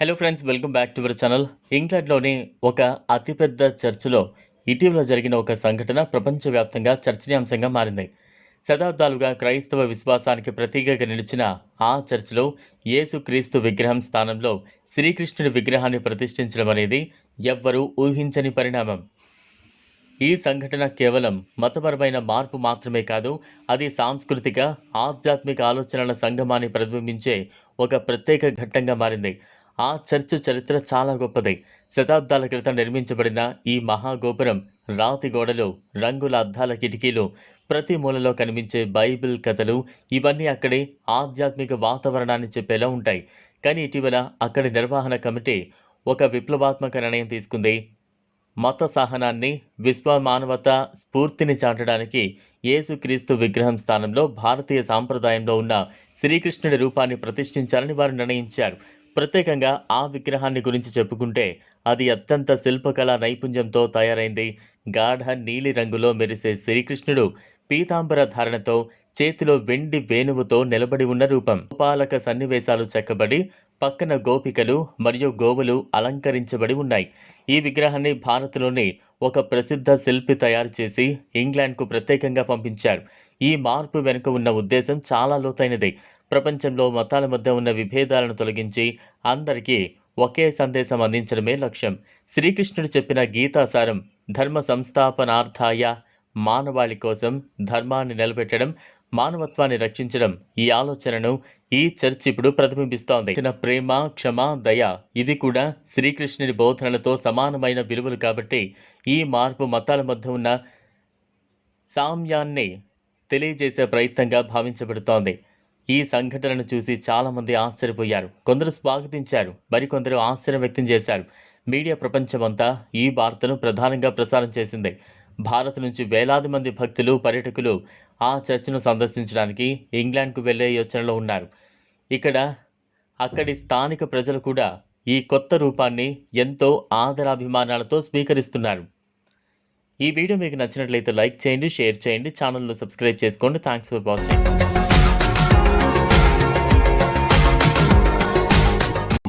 Hello friends welcome back to our channel ఇంగ్లాండ్లోని ఒక అతిపెద్ద చర్చిలో ఇటీవల జరిగిన ఒక సంఘటన ప్రపంచవ్యాప్తంగా చర్చనీయాంశంగా మారింది. శతాబ్దాలుగా క్రైస్తవ విశ్వాసానికి ప్రతీకగా నిలిచిన ఆ చర్చిలో యేసుక్రీస్తు విగ్రహం స్థానంలో శ్రీకృష్ణుడి విగ్రహాన్ని ప్రతిష్ఠించడం అనేది ఎవ్వరూ ఊహించని పరిణామం. ఈ సంఘటన కేవలం మతపరమైన మార్పు మాత్రమే కాదు అది సాంస్కృతిక ఆధ్యాత్మిక ఆలోచనల సంగమాన్ని ప్రతిబింబించే ఒక ప్రత్యేక ఘట్టంగా మారింది. ఆ చర్చ్ చరిత్ర చాలా గొప్పది. శతాబ్దాల క్రితం నిర్మించబడిన ఈ మహాగోపురం రాతి గోడలు రంగుల అద్దాల కిటికీలు ప్రతి మూలలో కనిపించే బైబిల్ కథలు ఇవన్నీ అక్కడే ఆధ్యాత్మిక వాతావరణాన్ని చెప్పేలా ఉంటాయి. కానీ ఇటీవల అక్కడి నిర్వహణ కమిటీ ఒక విప్లవాత్మక నిర్ణయం తీసుకుంది. మత సహనాన్ని విశ్వ మానవత స్ఫూర్తిని చాటడానికి యేసుక్రీస్తు విగ్రహం స్థానంలో భారతీయ సాంప్రదాయంలో ఉన్న శ్రీకృష్ణుడి రూపాన్ని ప్రతిష్ఠించాలని వారు నిర్ణయించారు. ప్రత్యేకంగా ఆ విగ్రహాన్ని గురించి చెప్పుకుంటే అది అత్యంత శిల్పకళా నైపుణ్యంతో తయారైంది. గాఢ నీలి రంగులో మెరిసే శ్రీకృష్ణుడు పీతాంబర ధారణతో చేతిలో వెండి వేణువుతో నిలబడి ఉన్న రూపం. పాలక సన్నివేశాలు చెక్కబడి పక్కన గోపికలు మరియు గోవులు అలంకరించబడి ఉన్నాయి. ఈ విగ్రహాన్ని భారత్లోని ఒక ప్రసిద్ధ శిల్పి తయారు చేసి ఇంగ్లాండ్కు ప్రత్యేకంగా పంపించారు. ఈ మార్పు వెనుక ఉన్న ఉద్దేశం చాలా లోతైనది. ప్రపంచంలో మతాల మధ్య ఉన్న విభేదాలను తొలగించి అందరికీ ఒకే సందేశం అందించడమే లక్ష్యం. శ్రీకృష్ణుడు చెప్పిన గీతాసారం ధర్మ సంస్థాపనార్థాయ మానవాళి కోసం ధర్మాన్ని నిలబెట్టడం మానవత్వాన్ని రక్షించడం ఈ ఆలోచనను ఈ చర్చ్ ఇప్పుడు ప్రతిబింబిస్తోంది. ఇచ్చిన ప్రేమ క్షమ దయ ఇది కూడా శ్రీకృష్ణుని బోధనలతో సమానమైన విలువలు కాబట్టి ఈ మార్పు మతాల మధ్య ఉన్న సామ్యాన్ని తెలియజేసే ప్రయత్నంగా భావించబడుతోంది. ఈ సంఘటనను చూసి చాలామంది ఆశ్చర్యపోయారు. కొందరు స్వాగతించారు. మరికొందరు ఆశ్చర్యం వ్యక్తం చేశారు. మీడియా ప్రపంచమంతా ఈ వార్తను ప్రధానంగా ప్రసారం చేసింది. భారత్ నుంచి వేలాది మంది భక్తులు పర్యటకులు ఆ చర్చ్ను సందర్శించడానికి ఇంగ్లాండ్కు వెళ్ళే యోచనలో ఉన్నారు. ఇక్కడ అక్కడి స్థానిక ప్రజలు కూడా ఈ కొత్త రూపాన్ని ఎంతో ఆదరాభిమానాలతో స్వీకరిస్తున్నారు. ఈ వీడియో మీకు నచ్చినట్లయితే లైక్ చేయండి షేర్ చేయండి ఛానల్ను సబ్స్క్రైబ్ చేసుకోండి. Thanks for watching